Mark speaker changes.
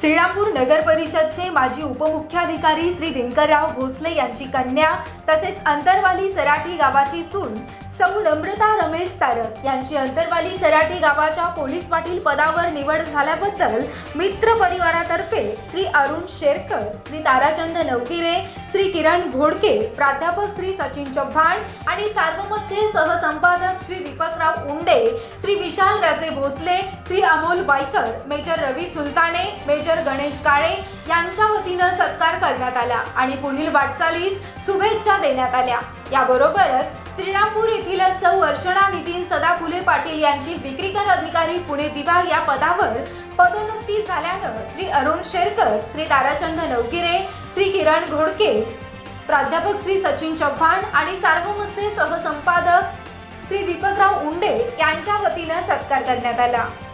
Speaker 1: श्रीरामपूर नगर परिषदचे माजी उपमुख्याधिकारी श्री दिनकरराव भोसले यांची कन्या तसेच अंतरवाली सराठी गावाची सून सौ नम्रता रमेश तारक यांची अंतरवाली सराठी गावाच्या पोलीस पाटील पदावर निवड झाल्याबद्दल मित्र परिवारातर्फे श्री अरुण शेरकर श्री ताराचंद नवगिरे श्री किरण घोडके प्राध्यापक श्री सचिन चव्हाण आणि सार्वमतचे सहसंप दीपकराव उंडे श्री विशाल राजे भोसले श्री अमोल वायकर मेजर रवी सुलताने मेजर गणेश काळे यांच्या वतीनं सत्कार करण्यात आला आणि पुढील वाटचालीस शुभेच्छा देण्यात आल्या. याबरोबरच श्रीरामपूर येथील सौ अर्चना नितीन सदाफुले पाटील यांची विक्रीकर अधिकारी पुणे विभाग या पदावर पदोन्नती झाल्यानं श्री अरुण शेरकर श्री ताराचंद नवगिरे श्री किरण घोडके प्राध्यापक श्री सचिन चव्हाण आणि सार्वमतचे सहसंप श्री दीपकराव उंडे यांच्या वतीनं सत्कार करण्यात आला.